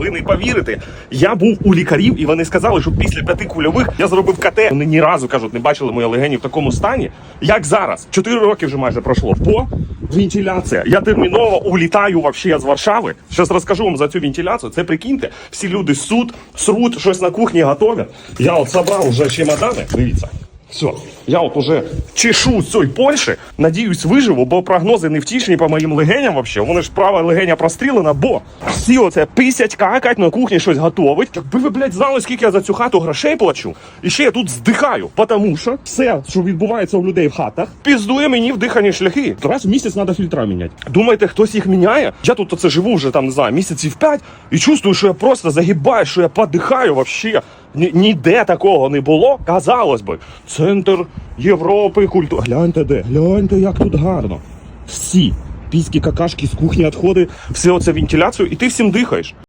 Ви не повірите, я був у лікарів, і вони сказали, що після п'яти кульових я зробив КТ. Вони ні разу кажуть, не бачили мої легені в такому стані, як зараз. Чотири роки вже майже пройшло. По вентиляція. Я терміново улітаю вообще з Варшави. Щас розкажу вам за цю вентиляцію. Це прикиньте, всі люди суд, срут, щось на кухні готовлять. Я от собрав вже чемодани. Дивіться. Все, я от уже чешу з цієї Польщі, надіюсь, виживу, бо прогнози не втішні по моїм легеням вообще. Вони ж права легеня прострілена, бо всі оце писять, какать, на кухні щось готовить. Якби ви, блядь, знали, скільки я за цю хату грошей плачу, і ще я тут здихаю, тому що все, що відбувається у людей в хатах, піздує мені в дихані шляхи. Раз в місяць треба фільтра міняти. Думаєте, хтось їх міняє? Я тут оце живу вже там, не знаю, місяців п'ять і чувствую, що я просто загибаю, що я подихаю вообще. Ні, ніде такого не було. Казалось би, центр Європи, культури. Гляньте де, гляньте, як тут гарно. Всі піські какашки з кухні відходи, все оце вентиляцію, і ти всім дихаєш.